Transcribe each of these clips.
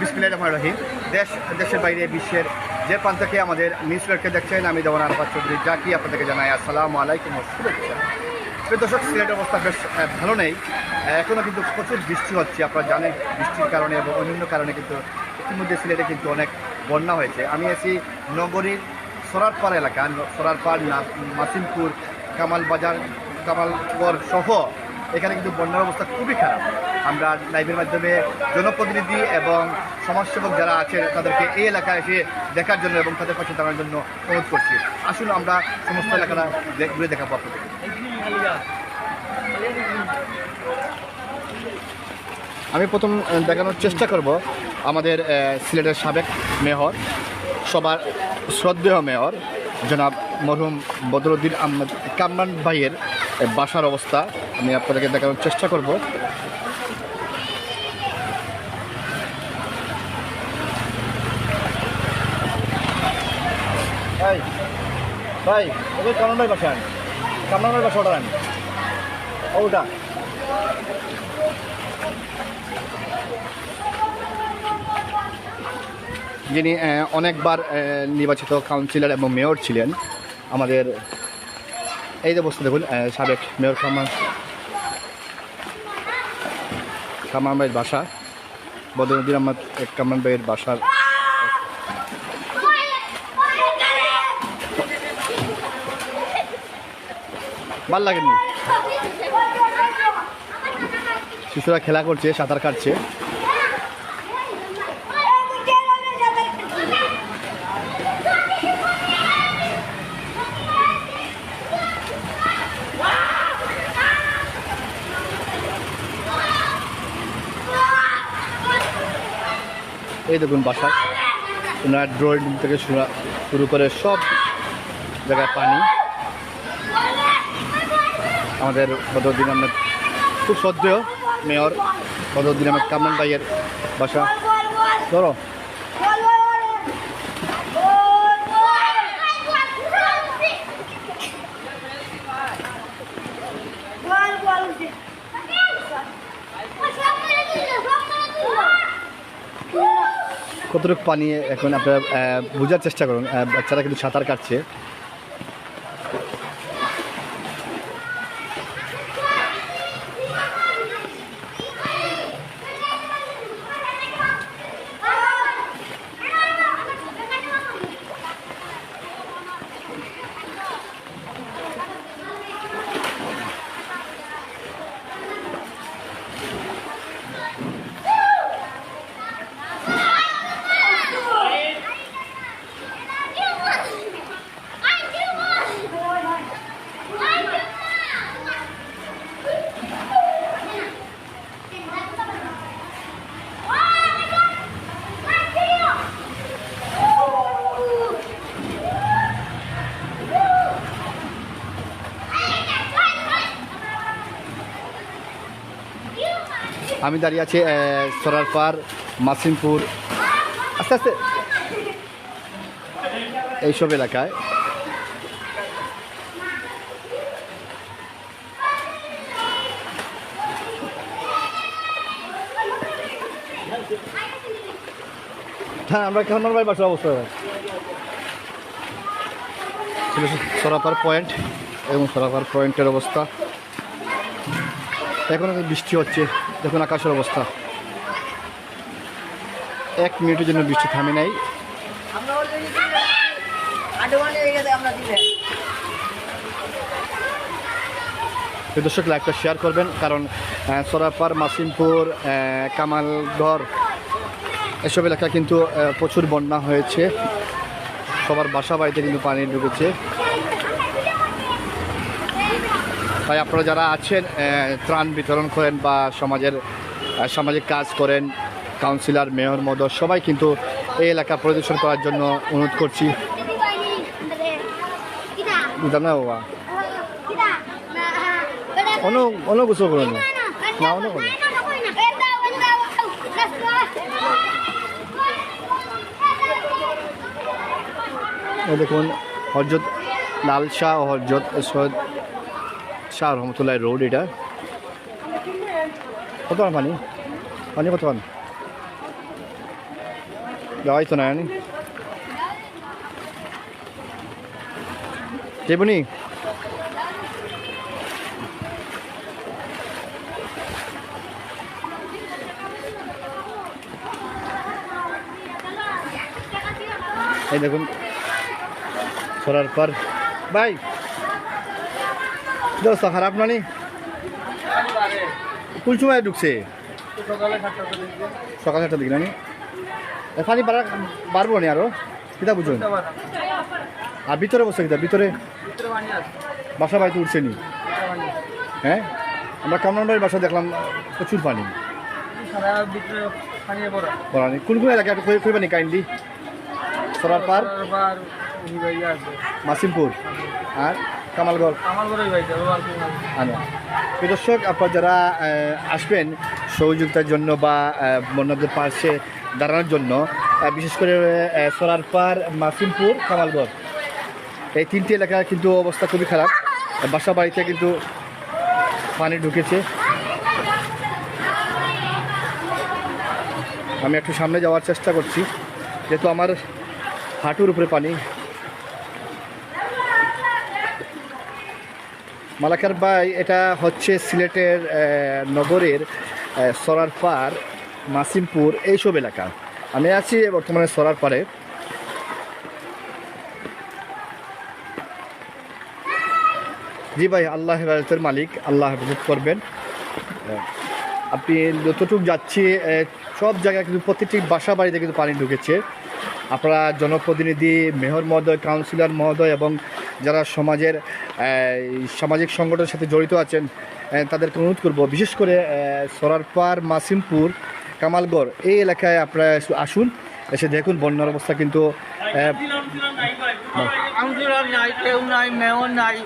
বিসমিল্লাহির রহমানির রহিম। দেশ, দেশের বাইরে, বিশ্বের যে প্রান্ত থেকে আমাদের নিউজপেপারকে দেখছেন, আমি দেওয়ান আরফাত চৌধুরী যা কি আপনাদেরকে জানাই আসসালামু আলাইকুম শুভেচ্ছা। দর্শক, সিলেটের অবস্থা বেশ ভালো নেই। এখনও কিন্তু প্রচুর বৃষ্টি হচ্ছে, আপনারা জানেন বৃষ্টির কারণে এবং অন্যান্য কারণে কিন্তু ইতিমধ্যে সিলেটে কিন্তু অনেক বন্যা হয়েছে। আমি আছি নগরীর সরারপাড় এলাকা সরারপাড় মাসিমপুর কামাল বাজার কামালগড় সহ, এখানে কিন্তু বন্যার অবস্থা খুবই খারাপ। আমরা লাইভের মাধ্যমে জনপ্রতিনিধি এবং সমাজসেবক যারা আছে তাদেরকে এই এলাকায় এসে দেখার জন্য এবং তাদের পাশে দাঁড়ানোর জন্য অনুরোধ করছি। আসুন আমরা সমস্ত এলাকাটা ঘুরে দেখাবো আপনাদের। আমি প্রথম দেখানোর চেষ্টা করব আমাদের সিলেটের সাবেক মেয়র, সবার শ্রদ্ধেয় মেয়র, জনাব মরহুম বদরুদ্দিন আহমদ কামরান ভাইয়ের বাসার অবস্থা। আমি আপনাদেরকে দেখানোর চেষ্টা করব ভাই ভাই ওকে কামরান ভাই বাসা কামরান ভাই বাসা ওটা ওটা। যিনি অনেকবার নির্বাচিত কাউন্সিলর এবং মেয়র ছিলেন, আমাদের, এই যে অবস্থা দেখুন সাবেক মেয়র কামাল কামাল ভাইয়ের বাসা, বদরুদ্দিন আহমদ কামাল ভাইয়ের বাসার ভালো লাগেনি। শিশুরা খেলা করছে, সাঁতার কাটছে। এই দেখুন বাসা। ওনার ড্রয়িং থেকে শুরু- করে সব জায়গায় পানি। আমাদের বদরুদ্দিন আহমেদ খুব শ্রদ্ধেয় মেয়র বদরুদ্দিন আহমেদ কামরান ভাইয়ের বাসা। ধরো। কতটুকু পানি এখন আপনারা বোঝার চেষ্টা করুন বাচ্চারা কিন্তু সাঁতার কাটছে। আমি দাঁড়িয়ে আছি সরারপাড় মাসিমপুর। আস্তে আস্তে। এইসব এলাকায়। হ্যাঁ আমরা কেমন ভাই বাসার অবস্থা। ছিল সরাপার পয়েন্ট এবং সরাপার পয়েন্টের অবস্থা। এখন বৃষ্টি হচ্ছে। দেখুন আকাশের অবস্থা। এক মিনিটের জন্য বৃষ্টি থামে নাই। দর্শক লাইভটা শেয়ার করবেন, কারণ সরাপার, মাসিমপুর কামালগড় এসব এলাকা কিন্তু প্রচুর বন্যা হয়েছে। সবার বাসা বাড়িতে কিন্তু পানি ঢুকেছে। তাই আপনারা যারা আছেন ত্রাণ বিতরণ করেন বা সমাজের সামাজিক কাজ করেন কাউন্সিলর মেয়র মদর সবাই কিন্তু এই এলাকা পরিদর্শন করার জন্য অনুরোধ করছি। বাবা? করুন না। দেখুন হজরত লাল শাহ ও হজরত সৈয়দ শাহ রহমতুল্লাহ রোড এটা। কত পানি? পানি কত পান? যাওয়াই তো না জানি দেবনি। এই দেখুন, সরার পর। ভাই দোস্ত খারাপ না নি? কোন সময় ঢুকছে। সকাল সাতটার দিকে নানি এখানে বাড়া বাড়বো নি আরও? কিতা বুঝুন? আর ভিতরে বসে কিতা? ভিতরে বাসা বাড়িতে উঠছে নি? হ্যাঁ? আমরা কামরান বাড়ির বাসা দেখলাম প্রচুর পানি কোন কোন এলাকা কইবানি কাইন্ডলি? সরার পার মাসিমপুর? আর? কামালগড় আনো প্রিয় দর্শক আপনার যারা আসবেন সহযোগিতার জন্য বা বন্যাদের পাশে দাঁড়ানোর জন্য বিশেষ করে আহ, সরারপাড় মাসিমপুর কামালগড় এই তিনটি এলাকা কিন্তু অবস্থা খুবই খারাপ। বাসা বাড়িতে কিন্তু পানি ঢুকেছে। আমি একটু সামনে যাওয়ার চেষ্টা করছি যেহেতু আমার হাঁটুর উপরে পানি। মালাকার বাই এটা হচ্ছে সিলেটের নগরের সরার সরারপাড় মাসিমপুর এইসব এলাকা। আমি আছি বর্তমানে সরারপাড়ে জি ভাই, আল্লাহ হেফাজতের মালিক, আল্লাহ হেফাজত করবেন। আপনি যতটুকু যাচ্ছি সব জায়গায় কিন্তু প্রতিটি বাসা বাড়িতে কিন্তু পানি ঢুকেছে। আপনারা জনপ্রতিনিধি, মেয়র মহোদয়, কাউন্সিলর মহোদয় এবং যারা সমাজের সামাজিক সংগঠনের সাথে জড়িত আছেন তাদেরকে অনুরোধ করব বিশেষ করে সরারপাড় মাসিমপুর কামালগড় এই এলাকায় আপনারা আসুন এসে দেখুন বন্যার অবস্থা কিন্তু নাই কেউ নাই মেয়র নাই।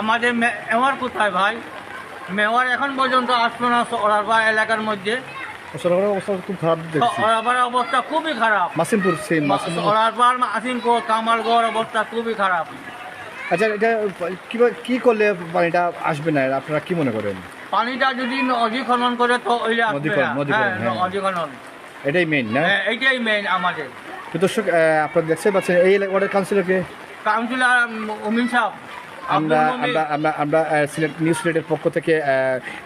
আমাদের মেয়র কোথায় ভাই? মেয়র এখন পর্যন্ত আসলো না ওরারবা এলাকার মধ্যে। অবস্থা খুব খারাপ অবস্থা খুবই খারাপ। মাসিমপুর সেম মাসিমপুর কামালগড় অবস্থা খুবই খারাপ। আচ্ছা এটা কীভাবে কি করলে পানিটা আসবে না? আপনারা কি মনে করেন? পানিটা যদি নদী খনন করে তো ওইলে নদী খনন। নদী হ্যাঁ খনন, হ্যাঁ। নদী খনন। এটাই মেইন না? হ্যাঁ, এইটাই মেইন আমাদের। তো দর্শক আহ, আপনারা দেখতে পাচ্ছেন এই ওয়ার্ডের কাউন্সিলরকে কাউন্সিলর অমিন সাহেব। আমরা আমরা আমরা আমরা সিলেট নিউ সিলেটের পক্ষ থেকে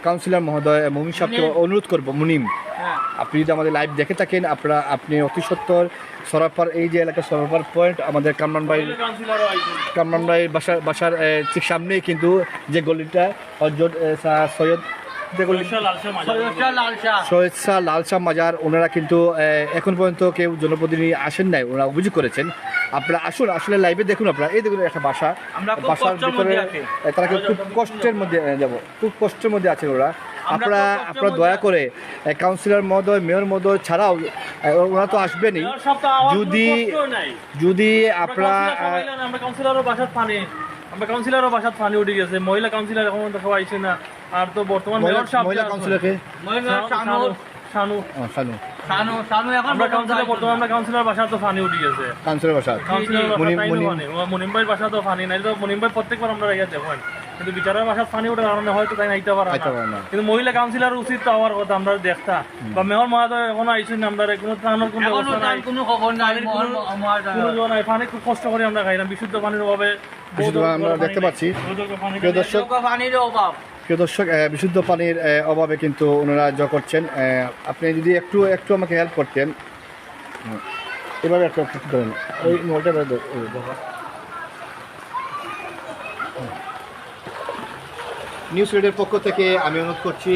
কাউন্সিলর মহোদয় মুমিন সাহেবকে অনুরোধ করব মুনিম। হ্যাঁ। আপনি যদি আমাদের লাইভ দেখে থাকেন আপনারা আপনি অতি সত্তর সরাফার এই যে এলাকা সরাফার পয়েন্ট আমাদের কামরান ভাই কামরান ভাই বাসার বাসার ঠিক সামনেই কিন্তু যে গলিটা সৈয়দ শাহ সৈয়দ শাহ লাল শাহ মাজার ওনারা কিন্তু এখন পর্যন্ত কেউ জনপ্রতিনিধি আসেন নাই ওনারা অভিযোগ করেছেন। আপনারা আসুন আসলে লাইভে দেখুন আপনারা। এই দেখুন একটা বাসা। বাসার ভিতরে তারা খুব কষ্টের মধ্যে যাব। খুব কষ্টের মধ্যে আছেন ওরা। আপনারা আপনারা দয়া করে কাউন্সিলর মহোদয় মেয়র মহোদয় ছাড়াও ওরা তো আসবেনই। যদি যদি আপনারা আমরা কাউন্সিলরের বাসাত পানি আমরা কাউন্সিলরের বাসাত পানি উঠে গেছে। মহিলা কাউন্সিলর এখন পর্যন্ত কেউ না। আর তো বর্তমান মহিলা মেয়র সাহেব মহিলা যে কাউন্সিলরকে শানু শানু। শানু শানু। এখন আমরা কাউন্সিলর বর্তমান আমরা কাউন্সিলর তো পানি উঠে গেছে। কাউন্সিলর বাসা। কাউন্সিলর মুনিম- ভাইয়ের বাসা তো পানি নাই তো মুনিম ভাই প্রত্যেকবার আমরা দেখেন কিন্তু বিচারের ওঠার কারণে হয়তো তাই আইতে পারে না। কিন্তু মহিলা কাউন্সিলর উচিত তো হওয়ার কথা আমরা দেখতা। বা মেয়র মহাদয় এখনও আইসুন আমরা কোনো ত্রাণের কোনো ব্যবস্থা নাই। কোনো খবর নাই কোনো- পানি খুব কষ্ট করে আমরা খাইলাম। বিশুদ্ধ পানির অভাবে আমরা দেখতে পাচ্ছি। দর্শক পানির অভাব। প্রিয় দর্শক বিশুদ্ধ পানির অভাবে কিন্তু ওনারা যা করছেন আপনি যদি একটু একটু আমাকে হেল্প করতেন। এভাবে একটু ধরেন ওই। হুম। নিউজ রেডের পক্ষ থেকে আমি অনুরোধ করছি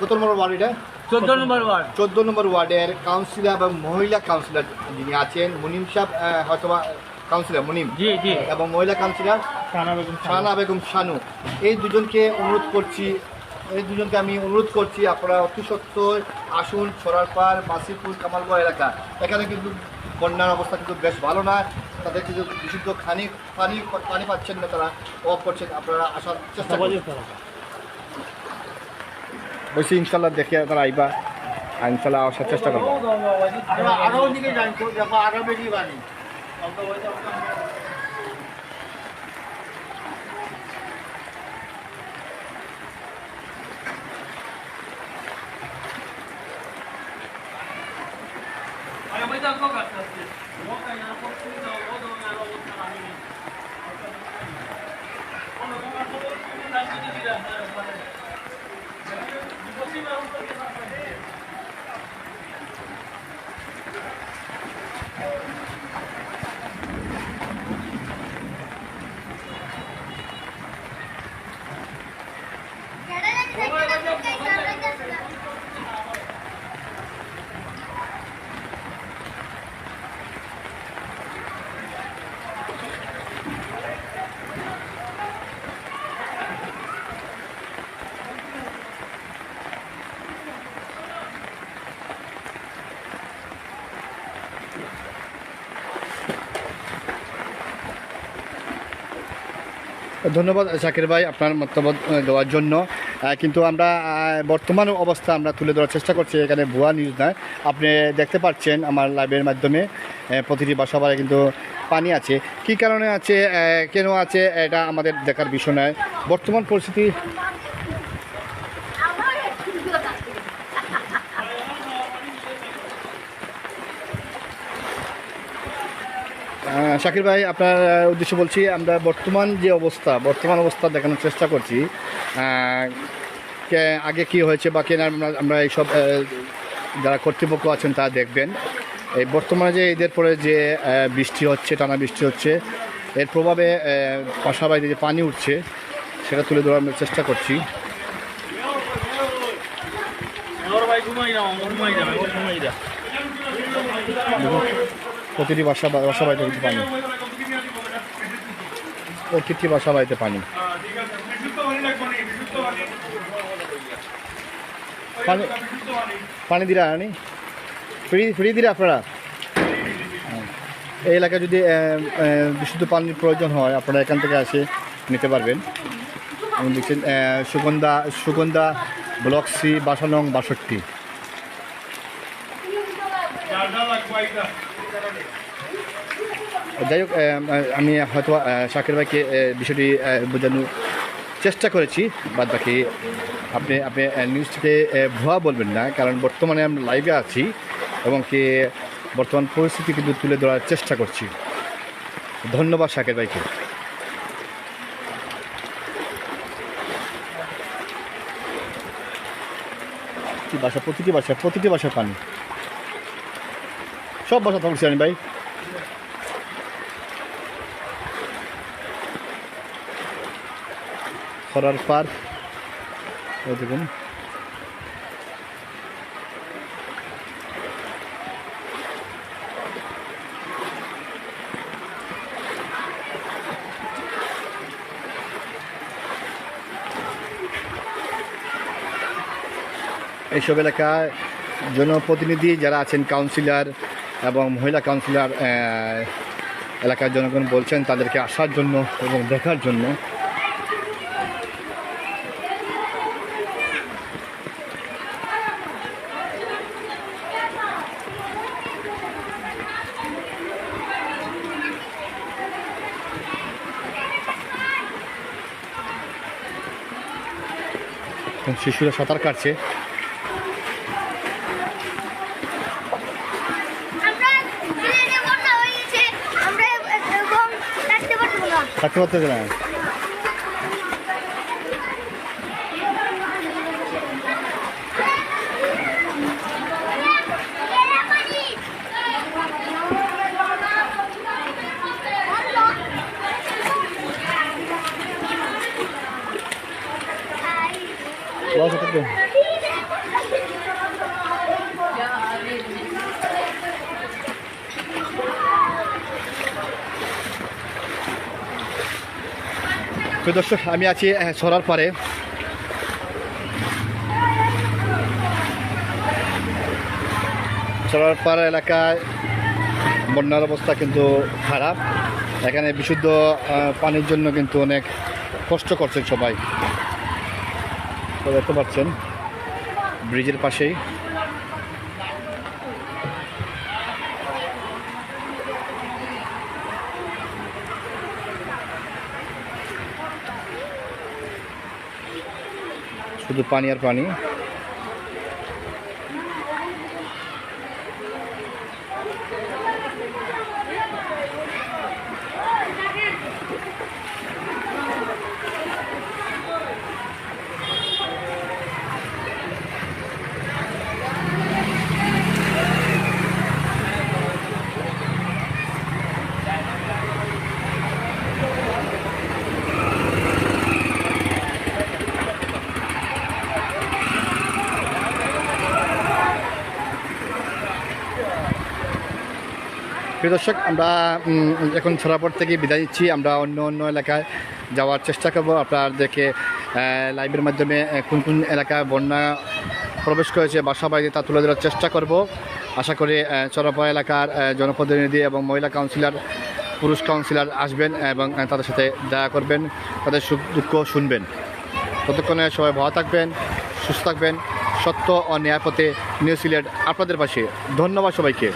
কত নম্বর ওয়ার্ড এটা চোদ্দ নম্বর ওয়ার্ড চোদ্দ নম্বর ওয়ার্ডের কাউন্সিলর এবং মহিলা কাউন্সিলর যিনি আছেন মুনিম সাহেব হয়তোবা কাউন্সিলর মুনিম জি জি এবং মহিলা কাউন্সিলর শাহানা বেগম শানু। এই দুজনকে অনুরোধ করছি এই দুজনকে আমি অনুরোধ করছি আপনারা অতি সত্ত্বর আসুন ছড়ারপাড় মাসিপুর কামালগড় এলাকা। এখানে কিন্তু বন্যার অবস্থা কিন্তু বেশ ভালো না। তাদের কিন্তু বিশুদ্ধ খানি পানি পানি পাচ্ছেন না তারা অফ করছেন। আপনারা আসার চেষ্টা করুন। বলছি ইনশাল্লাহ দেখে তারা আইবা। ইনশাল্লাহ আসার চেষ্টা করব। আরও আরও দিকে তো দেখো আরও বেশি পানি দেখো কাছে আছে ও কাই না করতে দাও ও দাও না ও আমি কোনো কোনো খবর তুমি রাখতে দিলা বসি না উপর কে ধন্যবাদ শাকির ভাই আপনার মতামত দেওয়ার জন্য। কিন্তু আমরা বর্তমান অবস্থা আমরা তুলে ধরার চেষ্টা করছি, এখানে ভুয়া নিউজ নয়। আপনি দেখতে পাচ্ছেন আমার লাইভের মাধ্যমে প্রতিটি প্রতিটি বাসাবাড়ে কিন্তু পানি আছে। কি কারণে আছে কেন আছে, এটা আমাদের দেখার বিষয় নয়। বর্তমান পরিস্থিতি আমার একটু আহ, শাকির ভাই, আপনার উদ্দেশ্যে বলছি, আমরা বর্তমান যে অবস্থা, বর্তমান অবস্থা দেখানোর চেষ্টা করছি আগে কি হয়েছে বা কেন আমরা এইসব যারা কর্তৃপক্ষ আছেন তারা দেখবেন। এই বর্তমানে যে ঈদের পরে যে বৃষ্টি হচ্ছে, টানা বৃষ্টি হচ্ছে, এর প্রভাবে বাসা যে পানি উঠছে, সেটা তুলে ধরার আমরা চেষ্টা করছি। ঘুমাই ঘুমাই প্রতিটি বাসা বাসা বাড়িতে কিন্তু পানি। প্রতিটি বাসা বাড়িতে পানি। পানি পানি দিরা আনি? ফ্রি ফ্রি দিরা আপনারা। এই এলাকায় যদি বিশুদ্ধ পানির প্রয়োজন হয়, আপনারা এখান থেকে আসে নিতে পারবেন। আমি দেখছেন সুগন্ধা সুগন্ধা ব্লক সি বাসানং বাষট্টি। যাই হোক আমি হয়তো শাকির ভাইকে বিষয়টি বোঝানোর চেষ্টা করেছি। বাদ বাকি, আপনি আপনি নিউজটিকে ভুয়া বলবেন না, কারণ বর্তমানে আমরা লাইভে আছি এবং কি বর্তমান পরিস্থিতি কিন্তু তুলে ধরার চেষ্টা করছি। ধন্যবাদ শাকির ভাইকে। বাসা প্রতিটি বাসা প্রতিটি বাসার পানি। সব বাসা থাকছে ভাই। খরার পার। এই দেখুন। এইসব এলাকায় জনপ্রতিনিধি যারা আছেন কাউন্সিলর এবং মহিলা কাউন্সিলর এলাকার জনগণ বলছেন তাদেরকে আসার জন্য এবং দেখার জন্য। শিশুরা সাঁতার কাটছে আমরা প্লেনে বন্যা হয়ে গেছে আমরা এবং থাকতে পারব না থাকতে পারতে না লস হতে তো দর্শক, আমি আছি সরার পারে। সরার পাড়া এলাকায় বন্যার অবস্থা কিন্তু খারাপ। এখানে বিশুদ্ধ পানির জন্য কিন্তু অনেক কষ্ট করছেন সবাই। দেখতে পাচ্ছেন, ব্রিজের পাশেই। শুধু পানি আর পানি প্রিয় দর্শক, আমরা এখন ছড়াপট থেকে বিদায় নিচ্ছি। আমরা অন্য অন্য এলাকায় যাওয়ার চেষ্টা করব। আপনাদেরকে লাইভের মাধ্যমে কোন কোন এলাকায় বন্যা প্রবেশ করেছে বাসা বাড়িতে তা তুলে ধরার চেষ্টা করব। আশা করি চরাপা এলাকার জনপ্রতিনিধি এবং মহিলা কাউন্সিলর, পুরুষ কাউন্সিলর আসবেন এবং তাদের সাথে দেখা করবেন, তাদের সুখ দুঃখ শুনবেন। ততক্ষণে সবাই ভালো থাকবেন, সুস্থ থাকবেন। সত্য ও ন্যায় পথে নিউজ সিলেট আপনাদের পাশে। ধন্যবাদ সবাইকে।